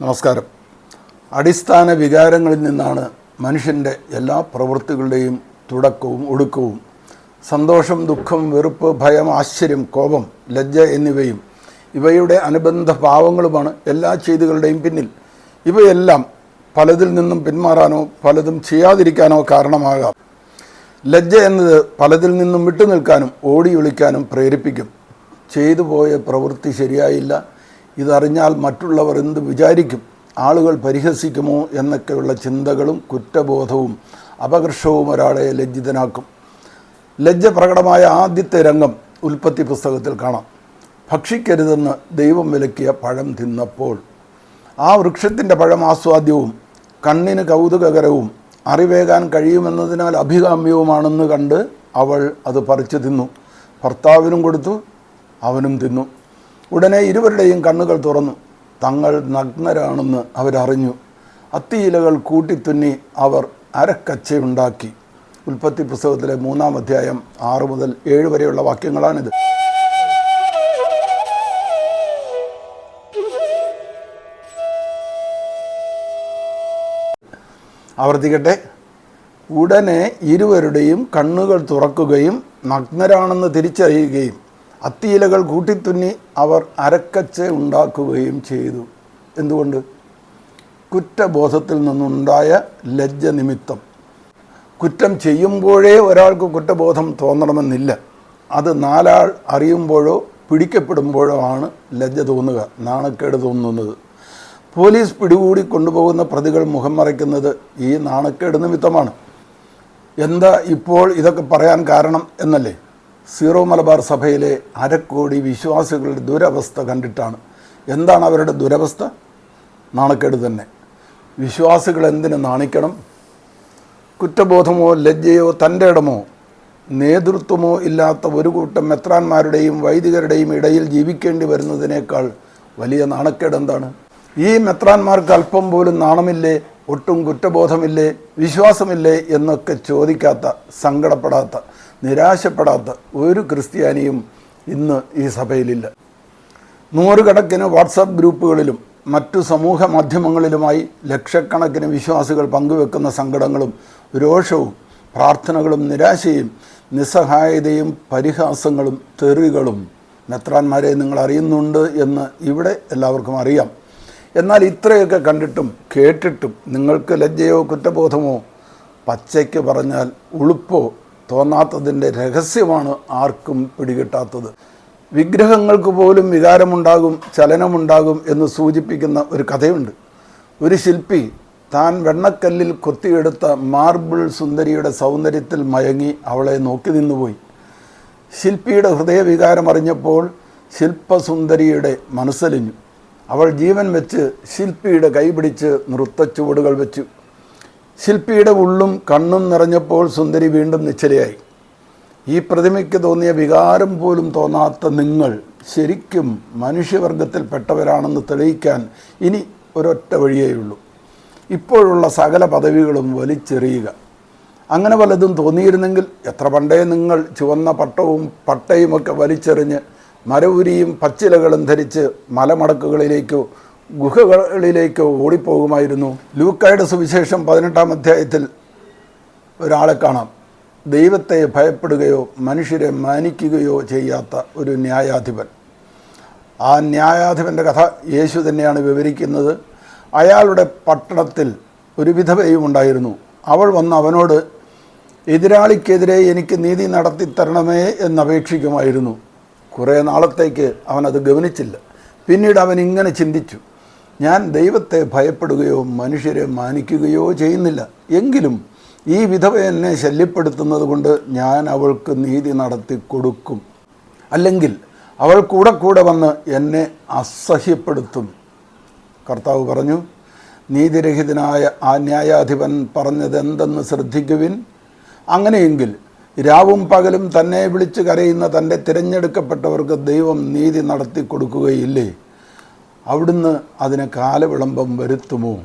നമസ്കാരം. അടിസ്ഥാന വികാരങ്ങളിൽ നിന്നാണ് മനുഷ്യന്റെ എല്ലാ പ്രവൃത്തികളുടെയും തുടക്കവും ഒടുക്കവും. സന്തോഷം ദുഃഖം വെറുപ്പ് ഭയം ആശ്ചര്യം കോപം ലജ്ജ എന്നിവയും ഇവയുടെ അനുബന്ധ ഭാവങ്ങളുമാണ് എല്ലാ ചെയ്തികളുടെയും പിന്നിൽ. ഇവയെല്ലാം പലതിൽ നിന്നും പിന്മാറാനോ പലതും ചെയ്യാതിരിക്കാനോ കാരണമാകാം. ലജ്ജ എന്നത് പലതിൽ നിന്നും വിട്ടുനിൽക്കാനും ഓടി ഒളിക്കാനും പ്രേരിപ്പിക്കും. ചെയ്തു പോയ പ്രവൃത്തി ശരിയായില്ല ഇതറിഞ്ഞാൽ മറ്റുള്ളവർ എന്ത് വിചാരിക്കും? ആളുകൾ പരിഹസിക്കുമോ? എന്നൊക്കെയുള്ള ചിന്തകളും കുറ്റബോധവും അപകർഷവും ഒരാളെ ലജ്ജിതനാക്കും. ലജ്ജ പ്രകടമായ ആദ്യത്തെ രംഗം ഉൽപ്പത്തി പുസ്തകത്തിൽ കാണാം. ഭക്ഷിക്കരുതെന്ന് ദൈവം വിലക്കിയ പഴം തിന്നപ്പോൾ ആ വൃക്ഷത്തിന്റെ പഴം ആസ്വാദ്യവും കണ്ണിന് കൗതുകകരവും അറിവേകാൻ കഴിയുമെന്നതിനാൽ അഭികാമ്യവുമാണെന്ന് കണ്ട് അവൾ അത് പറിച്ചു തിന്നു. ഭർത്താവിനും കൊടുത്തു അവനും തിന്നു. ഉടനെ ഇരുവരുടെയും കണ്ണുകൾ തുറന്നു. തങ്ങൾ നഗ്നരാണെന്ന് അവരറിഞ്ഞു. അത്തിയിലകൾ കൂട്ടിത്തുന്നി അവർ അരക്കച്ചയുണ്ടാക്കി ഉൽപ്പത്തി പുസ്തകത്തിലെ മൂന്നാം അധ്യായം ആറ് മുതൽ ഏഴ് വരെയുള്ള വാക്യങ്ങളാണിത്. ആവർത്തിക്കട്ടെ. ഉടനെ ഇരുവരുടെയും കണ്ണുകൾ തുറക്കുകയും നഗ്നരാണെന്ന് തിരിച്ചറിയുകയും അത്തിയിലകൾ കൂട്ടിത്തുന്നി അവർ അരക്കച്ച ഉണ്ടാക്കുകയും ചെയ്തു. എന്തുകൊണ്ട്? കുറ്റബോധത്തിൽ നിന്നുണ്ടായ ലജ്ജ നിമിത്തം കുറ്റം ചെയ്യുമ്പോഴേ ഒരാൾക്ക് കുറ്റബോധം തോന്നണമെന്നില്ല. അത് നാലാൾ അറിയുമ്പോഴോ പിടിക്കപ്പെടുമ്പോഴോ ആണ് ലജ്ജ തോന്നുക നാണക്കേട് തോന്നുന്നത്. പോലീസ് പിടികൂടി കൊണ്ടുപോകുന്ന പ്രതികൾ മുഖം മറയ്ക്കുന്നത് ഈ നാണക്കേട് നിമിത്തമാണ്. എന്താ ഇപ്പോൾ ഇതൊക്കെ പറയാൻ കാരണം എന്നല്ലേ? സീറോ മലബാർ സഭയിലെ അരക്കോടി വിശ്വാസികളുടെ ദുരവസ്ഥ കണ്ടിട്ടാണ്. എന്താണ് അവരുടെ ദുരവസ്ഥ? നാണക്കേട് തന്നെ. വിശ്വാസികൾ എന്തിനു നാണിക്കണം? കുറ്റബോധമോ ലജ്ജയോ തന്റെ ഇടമോ? നേതൃത്വമോ ഇല്ലാത്ത ഒരു കൂട്ടം മെത്രാന്മാരുടെയും വൈദികരുടെയും ഇടയിൽ ജീവിക്കേണ്ടി വരുന്നതിനേക്കാൾ വലിയ നാണക്കേട് എന്താണ്? ഈ മെത്രാന്മാർക്ക് അല്പം പോലും നാണമില്ലേ? ഒട്ടും കുറ്റബോധമില്ലേ? വിശ്വാസമില്ലേ? എന്നൊക്കെ ചോദിക്കാത്ത സങ്കടപ്പെടാത്ത നിരാശപ്പെടാത്ത ഒരു ക്രിസ്ത്യാനിയും ഇന്ന് ഈ സഭയിലില്ല. നൂറുകണക്കിന് വാട്സാപ്പ് ഗ്രൂപ്പുകളിലും മറ്റു സമൂഹ മാധ്യമങ്ങളിലുമായി ലക്ഷക്കണക്കിന് വിശ്വാസികൾ പങ്കുവെക്കുന്ന സങ്കടങ്ങളും രോഷവും പ്രാർത്ഥനകളും നിരാശയും നിസ്സഹായതയും പരിഹാസങ്ങളും തെറികളും മെത്രാന്മാരെ നിങ്ങൾ അറിയുന്നുണ്ട് എന്ന് ഇവിടെ എല്ലാവർക്കും അറിയാം. എന്നാൽ ഇത്രയൊക്കെ കണ്ടിട്ടും കേട്ടിട്ടും നിങ്ങൾക്ക് ലജ്ജയോ കുറ്റബോധമോ പച്ചയ്ക്ക് പറഞ്ഞാൽ ഉളുപ്പോ തോന്നാത്തതിന്റെ രഹസ്യമാണ് ആർക്കും പിടികിട്ടാത്തത്. വിഗ്രഹങ്ങൾക്ക് പോലും വികാരമുണ്ടാകും ചലനമുണ്ടാകും എന്ന് സൂചിപ്പിക്കുന്ന ഒരു കഥയുണ്ട്. ഒരു ശില്പി താൻ വെണ്ണക്കല്ലിൽ കൊത്തിയെടുത്ത മാർബിൾ സുന്ദരിയുടെ സൗന്ദര്യത്തിൽ മയങ്ങി അവളെ നോക്കി നിന്നുപോയി. ശില്പിയുടെ ഹൃദയവികാരം അറിഞ്ഞപ്പോൾ ശില്പസുന്ദരിയുടെ മനസ്സലിഞ്ഞു. അവൾ ജീവൻ വെച്ച് ശില്പിയുടെ കൈപിടിച്ച് നൃത്തച്ചുവടുകൾ വെച്ചു. ശില്പിയുടെ ഉള്ളും കണ്ണും നിറഞ്ഞപ്പോൾ സുന്ദരി വീണ്ടും നിശ്ചലയായി. ഈ പ്രതിമയ്ക്ക് തോന്നിയ വികാരം പോലും തോന്നാത്ത നിങ്ങൾ ശരിക്കും മനുഷ്യവർഗത്തിൽപ്പെട്ടവരാണെന്ന് തെളിയിക്കാൻ ഇനി ഒരൊറ്റ വഴിയേയുള്ളൂ. ഇപ്പോഴുള്ള സകല പദവികളും വലിച്ചെറിയുക. അങ്ങനെ വല്ലതും തോന്നിയിരുന്നെങ്കിൽ എത്ര പണ്ടേ നിങ്ങൾ ചുവന്ന പട്ടവും പട്ടയുമൊക്കെ വലിച്ചെറിഞ്ഞ് മരവുരിയും പച്ചിലകളും ധരിച്ച് മലമടക്കുകളിലേക്കോ ഗുഹകളിലേക്കോ ഓടിപ്പോകുമായിരുന്നു. ലൂക്കായുടെ സുവിശേഷം പതിനെട്ടാം അധ്യായത്തിൽ ഒരാളെ കാണാം. ദൈവത്തെ ഭയപ്പെടുകയോ മനുഷ്യരെ മാനിക്കുകയോ ചെയ്യാത്ത ഒരു ന്യായാധിപൻ. ആ ന്യായാധിപന്റെ കഥ യേശു തന്നെയാണ് വിവരിക്കുന്നത്. അയാളുടെ പട്ടണത്തിൽ ഒരു വിധവയും ഉണ്ടായിരുന്നു. അവൾ വന്ന് അവനോട് എതിരാളിക്കെതിരെ എനിക്ക് നീതി നടത്തി തരണമേ എന്നപേക്ഷിക്കുമായിരുന്നു കുറേ നാളത്തേക്ക് അവനത് ഗവനിച്ചില്ല. പിന്നീട് അവൻ ഇങ്ങനെ ചിന്തിച്ചു. ഞാൻ ദൈവത്തെ ഭയപ്പെടുകയോ മനുഷ്യരെ മാനിക്കുകയോ ചെയ്യുന്നില്ല. എങ്കിലും ഈ വിധവ എന്നെ ശല്യപ്പെടുത്തുന്നത് കൊണ്ട് ഞാൻ അവൾക്ക് നീതി നടത്തി കൊടുക്കും. അല്ലെങ്കിൽ അവൾ കൂടെ കൂടെ വന്ന് എന്നെ അസഹ്യപ്പെടുത്തും. കർത്താവ് പറഞ്ഞു നീതിരഹിതനായ ആ ന്യായാധിപൻ പറഞ്ഞതെന്തെന്ന് ശ്രദ്ധിക്കുവിൻ. അങ്ങനെയെങ്കിൽ രാവും പകലും തന്നെ വിളിച്ച് കരയുന്ന തന്റെ തിരഞ്ഞെടുക്കപ്പെട്ടവർക്ക് ദൈവം നീതി നടത്തി കൊടുക്കുകയില്ലേ? അവിടുന്ന് അതിന് കാലവിളംബം വരുത്തുമോ?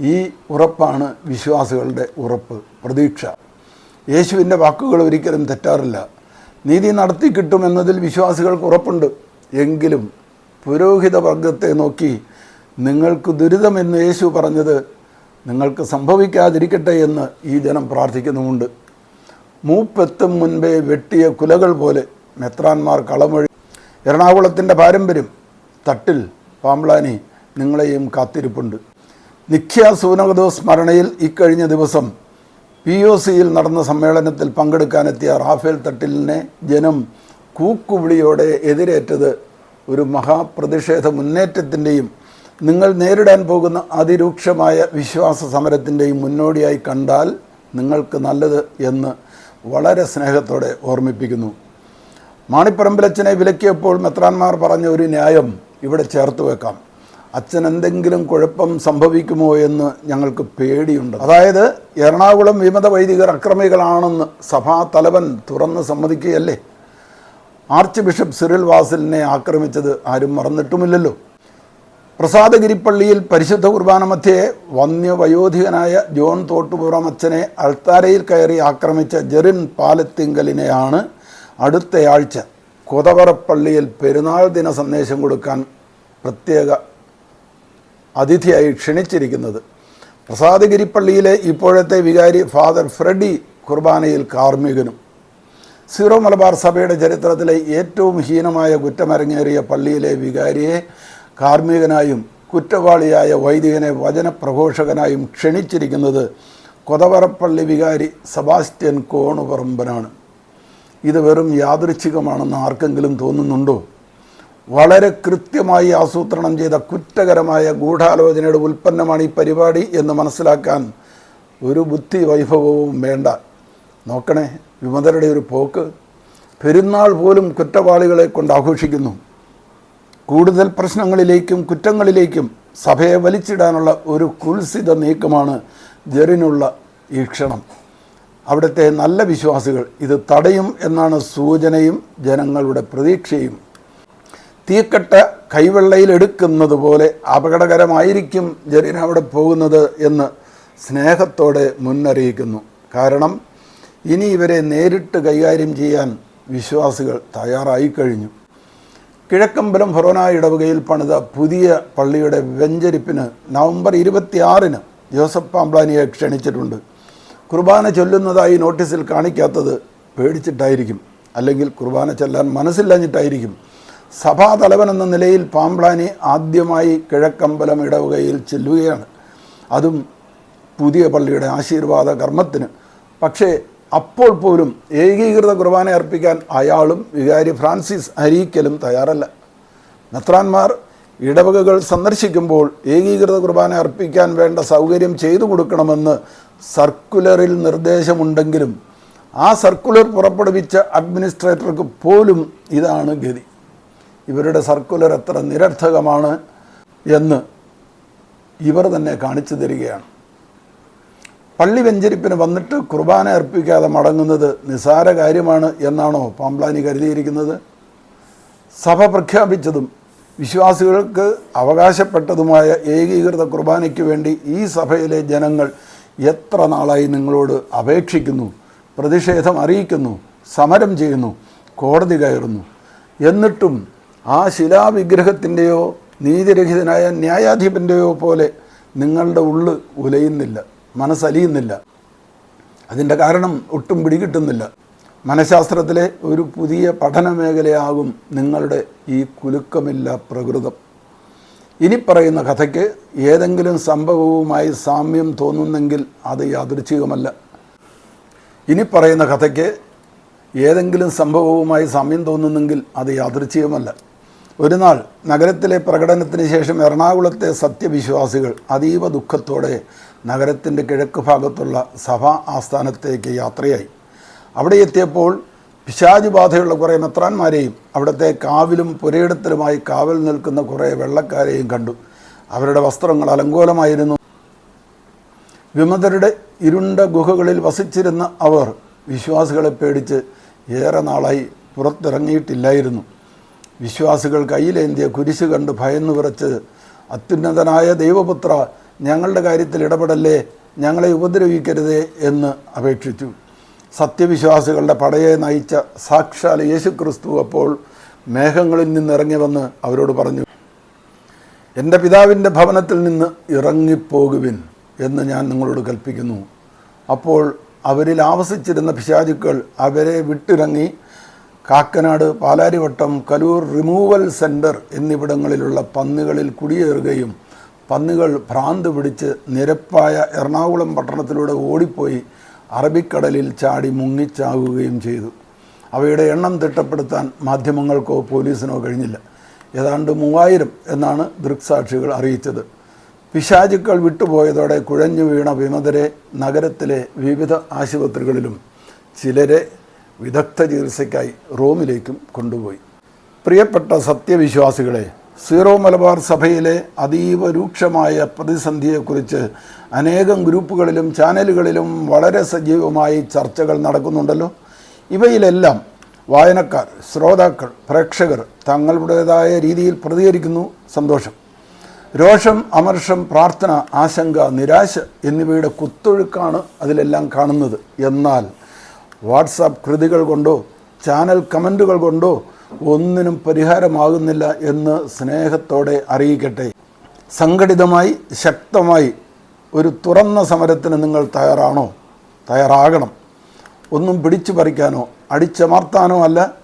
ഈ ഉറപ്പാണ് വിശ്വാസികളുടെ ഉറപ്പ് പ്രതീക്ഷ. യേശുവിന്റെ വാക്കുകൾ ഒരിക്കലും തെറ്റാറില്ല. നീതി നടത്തി കിട്ടുമെന്നതിൽ വിശ്വാസികൾക്ക് ഉറപ്പുണ്ട്. എങ്കിലും പുരോഹിത വർഗത്തെ നോക്കി നിങ്ങൾക്ക് ദുരിതമെന്ന് യേശു പറഞ്ഞത് നിങ്ങൾക്ക് സംഭവിക്കാതിരിക്കട്ടെ എന്ന് ഈ ജനം പ്രാർത്ഥിക്കുന്നുമുണ്ട്. മൂപ്പെത്തും മുൻപേ വെട്ടിയ കുലകൾ പോലെ മെത്രാന്മാർ കളമൊഴി എറണാകുളത്തിന്റെ പാരമ്പര്യം തട്ടിൽ പാമ്പ്ലാനി നിങ്ങളെയും കാത്തിരിപ്പുണ്ട്. നിഖ്യ സൂനകദോ സ്മരണയിൽ ഇക്കഴിഞ്ഞ ദിവസം പി ഒ സിയിൽ നടന്ന സമ്മേളനത്തിൽ പങ്കെടുക്കാനെത്തിയ റാഫേൽ തട്ടിലിനെ ജനം കൂക്കുവിളിയോടെ എതിരേറ്റത് ഒരു മഹാപ്രതിഷേധ മുന്നേറ്റത്തിന്റെയും നിങ്ങൾ നേരിടാൻ പോകുന്ന അതിരൂക്ഷമായ വിശ്വാസ സമരത്തിന്റെയും മുന്നോടിയായി കണ്ടാൽ നിങ്ങൾക്ക് നല്ലത് എന്ന് വളരെ സ്നേഹത്തോടെ ഓർമ്മിപ്പിക്കുന്നു. മാണിപ്പറമ്പിലച്ചനെ വിലക്കിയപ്പോൾ മെത്രാന്മാർ പറഞ്ഞ ഒരു ന്യായം ഇവിടെ ചേർത്ത് വെക്കാം. അച്ഛൻ എന്തെങ്കിലും കുഴപ്പം സംഭവിക്കുമോ എന്ന് ഞങ്ങൾക്ക് പേടിയുണ്ട്. അതായത് എറണാകുളം വിമത വൈദികർ അക്രമികളാണെന്ന് സഭാ തലവൻ തുറന്ന് സമ്മതിക്കുകയല്ലേ? ആർച്ച് ബിഷപ്പ് സിറിൽ വാസലിനെ ആക്രമിച്ചത് ആരും മറന്നിട്ടുമില്ലല്ലോ. പ്രസാദഗിരിപ്പള്ളിയിൽ പരിശുദ്ധ കുർബാന മധ്യേ വന്യവയോധികനായ ജോൺ തോട്ടുപുറം അച്ഛനെ അൾത്താരയിൽ കയറി ആക്രമിച്ച ജെറിൻ പാലത്തിങ്കലിനെയാണ് അടുത്തയാഴ്ച കൊതവറപ്പള്ളിയിൽ പെരുന്നാൾ ദിന സന്ദേശം കൊടുക്കാൻ പ്രത്യേക അതിഥിയായി ക്ഷണിച്ചിരിക്കുന്നത്. പ്രസാദഗിരിപ്പള്ളിയിലെ ഇപ്പോഴത്തെ വികാരി ഫാദർ ഫ്രെഡി കുർബാനയിൽ കാർമ്മികനും. സീറോ മലബാർ സഭയുടെ ചരിത്രത്തിലെ ഏറ്റവും ഹീനമായ കുറ്റമരങ്ങേറിയ പള്ളിയിലെ വികാരിയെ കാർമ്മികനായും കുറ്റവാളിയായ വൈദികനെ വചനപ്രഘോഷകനായും ക്ഷണിച്ചിരിക്കുന്നത് കൊതവറപ്പള്ളി വികാരി സെബാസ്റ്റ്യൻ കോണുപറമ്പനാണ്. ഇത് വെറും യാദൃച്ഛികമാണെന്ന് ആർക്കെങ്കിലും തോന്നുന്നുണ്ടോ? വളരെ കൃത്യമായി ആസൂത്രണം ചെയ്ത കുറ്റകരമായ ഗൂഢാലോചനയുടെ ഉൽപ്പന്നമാണ് ഈ പരിപാടി എന്ന് മനസ്സിലാക്കാൻ ഒരു ബുദ്ധി വൈഭവവും വേണ്ട. നോക്കണേ വിമതരുടെ ഒരു പോക്ക്. പെരുന്നാൾ പോലും കുറ്റവാളികളെ കൊണ്ട് ആഘോഷിക്കുന്നു. കൂടുതൽ പ്രശ്നങ്ങളിലേക്കും കുറ്റങ്ങളിലേക്കും സഭയെ വലിച്ചിടാനുള്ള ഒരു കുൽസിത നീക്കമാണ് ജെറിനുള്ള ഈ ക്ഷണം. അവിടുത്തെ നല്ല വിശ്വാസികൾ ഇത് തടയും എന്നാണ് സൂചനയും ജനങ്ങളുടെ പ്രതീക്ഷയും. തീക്കട്ട കൈവെള്ളയിലെടുക്കുന്നത് പോലെ അപകടകരമായിരിക്കും ജനീന അവിടെ പോകുന്നത് എന്ന് സ്നേഹത്തോടെ മുന്നറിയിക്കുന്നു. കാരണം ഇനി ഇവരെ നേരിട്ട് കൈകാര്യം ചെയ്യാൻ വിശ്വാസികൾ തയ്യാറായി കഴിഞ്ഞു. കിഴക്കമ്പലം ഫൊറോന ഇടവകയിൽ പണിത പുതിയ പള്ളിയുടെ വെഞ്ചരിപ്പിന് നവംബർ ഇരുപത്തിയാറിന് ജോസഫ് പാമ്പ്ലാനിയെ ക്ഷണിച്ചിട്ടുണ്ട്. കുർബാന ചൊല്ലുന്നതായി നോട്ടീസിൽ കാണിക്കാത്തത് പേടിച്ചിട്ടായിരിക്കും. അല്ലെങ്കിൽ കുർബാന ചൊല്ലാൻ മനസ്സില്ലാഞ്ഞിട്ടായിരിക്കും. സഭാതലവൻ എന്ന നിലയിൽ പാമ്പ്ലാനി ആദ്യമായി കിഴക്കമ്പലം ഇടവകയിൽ ചെല്ലുകയാണ്. അതും പുതിയ പള്ളിയുടെ ആശീർവാദ കർമ്മത്തിന്. പക്ഷേ അപ്പോൾ പോലും ഏകീകൃത കുർബാന അർപ്പിക്കാൻ അയാളും വികാരി ഫ്രാൻസിസ് അരീക്കലും തയ്യാറല്ല. മെത്രാന്മാർ ഇടവകകൾ സന്ദർശിക്കുമ്പോൾ ഏകീകൃത കുർബാന അർപ്പിക്കാൻ വേണ്ട സൗകര്യം ചെയ്തു കൊടുക്കണമെന്ന് സർക്കുലറിൽ നിർദ്ദേശമുണ്ടെങ്കിലും ആ സർക്കുലർ പുറപ്പെടുവിച്ച അഡ്മിനിസ്ട്രേറ്റർക്ക് പോലും ഇതാണ് ഗതി. ഇവരുടെ സർക്കുലർ എത്ര നിരർത്ഥകമാണ് എന്ന് ഇവർ തന്നെ കാണിച്ചു തരികയാണ്. പള്ളി വെഞ്ചരിപ്പിന് വന്നിട്ട് കുർബാന അർപ്പിക്കാതെ മടങ്ങുന്നത് നിസാര കാര്യമാണ് എന്നാണോ പാംപ്ലാനി കരുതിയിരിക്കുന്നത്? സഭ പ്രഖ്യാപിച്ചതും വിശ്വാസികൾക്ക് അവകാശപ്പെട്ടതുമായ ഏകീകൃത കുർബാനയ്ക്ക് വേണ്ടി ഈ സഭയിലെ ജനങ്ങൾ എത്ര നാളായി നിങ്ങളോട് അപേക്ഷിക്കുന്നു പ്രതിഷേധം അറിയിക്കുന്നു സമരം ചെയ്യുന്നു കോടതി കയറുന്നു? എന്നിട്ടും ആ ശിലാവിഗ്രഹത്തിന്റെയോ നീതിരഹിതനായ ന്യായാധിപന്റെയോ പോലെ നിങ്ങളുടെ ഉള്ളു ഉലയുന്നില്ല മനസ്സലിയുന്നില്ല. അതിന്റെ കാരണം ഒട്ടും പിടികിട്ടുന്നില്ല. മനഃശാസ്ത്രത്തിലെ ഒരു പുതിയ പഠന മേഖലയാകും നിങ്ങളുടെ ഈ കുലുക്കമില്ല പ്രകൃതം. ഇനി പറയുന്ന കഥയ്ക്ക് ഏതെങ്കിലും സംഭവവുമായി സാമ്യം തോന്നുന്നെങ്കിൽ അത് യാദൃച്ഛികമല്ല. ഇനി പറയുന്ന കഥയ്ക്ക് ഏതെങ്കിലും സംഭവവുമായി സാമ്യം തോന്നുന്നെങ്കിൽ അത് യാദൃച്ഛികമല്ല. ഒരു നാൾ നഗരത്തിലെ പ്രകടനത്തിന് ശേഷം എറണാകുളത്തെ സത്യവിശ്വാസികൾ അതീവ ദുഃഖത്തോടെ നഗരത്തിന്റെ കിഴക്ക് ഭാഗത്തുള്ള സഭാ ആസ്ഥാനത്തേക്ക് യാത്രയായി. അവിടെ എത്തിയപ്പോൾ പിശാചി ബാധയുള്ള കുറേ മെത്രാന്മാരെയും അവിടുത്തെ കാവിലും പുരയിടത്തിലുമായി കാവൽ നിൽക്കുന്ന കുറേ വെള്ളക്കാരെയും കണ്ടു. അവരുടെ വസ്ത്രങ്ങൾ അലങ്കോലമായിരുന്നു. വിമതരുടെ ഇരുണ്ട ഗുഹകളിൽ വസിച്ചിരുന്ന അവർ വിശ്വാസികളെ പേടിച്ച് ഏറെ നാളായി പുറത്തിറങ്ങിയിട്ടില്ലായിരുന്നു. വിശ്വാസികൾ കയ്യിലേന്തിയ കുരിശ് കണ്ട് ഭയന്നു വിറച്ച് അത്യുന്നതനായ ദൈവപുത്ര ഞങ്ങളുടെ കാര്യത്തിൽ ഇടപെടല്ലേ? ഞങ്ങളെ ഉപദ്രവിക്കരുതേ എന്ന് അപേക്ഷിച്ചു. സത്യവിശ്വാസികളുടെ പടയെ നയിച്ച സാക്ഷാൽ യേശുക്രിസ്തു അപ്പോൾ മേഘങ്ങളിൽ നിന്നിറങ്ങി വന്ന് അവരോട് പറഞ്ഞു എന്റെ പിതാവിന്റെ ഭവനത്തിൽ നിന്ന് ഇറങ്ങിപ്പോകുവിൻ എന്ന് ഞാൻ നിങ്ങളോട് കൽപ്പിക്കുന്നു. അപ്പോൾ അവരിൽ ആവസിച്ചിരുന്ന പിശാചുക്കൾ അവരെ വിട്ടിറങ്ങി കാക്കനാട് പാലാരിവട്ടം കലൂർ റിമൂവൽ സെന്റർ എന്നിവിടങ്ങളിലുള്ള പന്നികളിൽ കുടിയേറുകയും പന്നികൾ ഭ്രാന്ത് പിടിച്ച് നിരപ്പായ എറണാകുളം പട്ടണത്തിലൂടെ ഓടിപ്പോയി അറബിക്കടലിൽ ചാടി മുങ്ങിച്ചാകുകയും ചെയ്തു. അവയുടെ എണ്ണം തിട്ടപ്പെടുത്താൻ മാധ്യമങ്ങൾക്കോ പോലീസിനോ കഴിഞ്ഞില്ല. ഏതാണ്ട് മൂവായിരം എന്നാണ് ദൃക്സാക്ഷികൾ അറിയിച്ചത്. പിശാചുക്കൾ വിട്ടുപോയതോടെ കുഴഞ്ഞു വീണ വിമതരെ നഗരത്തിലെ വിവിധ ആശുപത്രികളിലും ചിലരെ വിദഗ്ധ ചികിത്സയ്ക്കായി റോമിലേക്കും കൊണ്ടുപോയി. പ്രിയപ്പെട്ട സത്യവിശ്വാസികളെ സീറോ മലബാർ സഭയിലെ അതീവ രൂക്ഷമായ പ്രതിസന്ധിയെക്കുറിച്ച് അനേകം ഗ്രൂപ്പുകളിലും ചാനലുകളിലും വളരെ സജീവമായി ചർച്ചകൾ നടക്കുന്നുണ്ടല്ലോ. ഇവയിലെല്ലാം വായനക്കാർ ശ്രോതാക്കൾ പ്രേക്ഷകർ തങ്ങളുടേതായ രീതിയിൽ പ്രതികരിക്കുന്നു. സന്തോഷം. രോഷം അമർഷം പ്രാർത്ഥന ആശങ്ക നിരാശ എന്നിവയുടെ കുത്തൊഴുക്കാണ് അതിലെല്ലാം കാണുന്നത്. എന്നാൽ വാട്സാപ്പ് കൃതികൾ കൊണ്ടോ ചാനൽ കമന്റുകൾ കൊണ്ടോ ഒന്നിനും പരിഹാരമാകുന്നില്ല എന്ന് സ്നേഹത്തോടെ അറിയിക്കട്ടെ. സംഘടിതമായി ശക്തമായി ഒരു തുറന്ന സമരത്തിന് നിങ്ങൾ തയ്യാറാണോ? തയ്യാറാകണം. ഒന്നും പിടിച്ചു പറിക്കാനോ അടിച്ചമർത്താനോ അല്ല.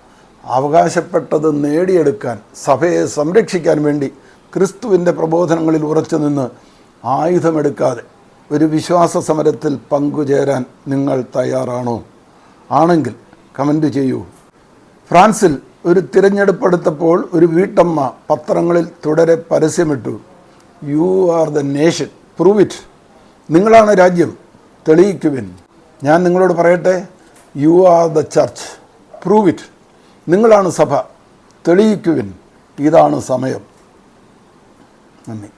അവകാശപ്പെട്ടത് നേടിയെടുക്കാൻ സഭയെ സംരക്ഷിക്കാൻ വേണ്ടി ക്രിസ്തുവിന്റെ പ്രബോധനങ്ങളിൽ ഉറച്ചു നിന്ന് ആയുധമെടുക്കാതെ ഒരു വിശ്വാസ സമരത്തിൽ പങ്കുചേരാൻ നിങ്ങൾ തയ്യാറാണോ? ആണെങ്കിൽ കമന്റ് ചെയ്യൂ. ഫ്രാൻസിൽ ഒരു തിരഞ്ഞെടുപ്പെടുത്തപ്പോൾ ഒരു വീട്ടമ്മ പത്രങ്ങളിൽ തുടരെ പരസ്യമിട്ടു. You are the nation prove it നിങ്ങളാണ് രാജ്യം. തെളിയിക്കുവിൻ. ഞാൻ നിങ്ങളോട് പറയട്ടെ? You are the church prove it നിങ്ങളാണ് സഭ. തെളിയിക്കുവിൻ. ഇതാണ് സമയം. നന്ദി.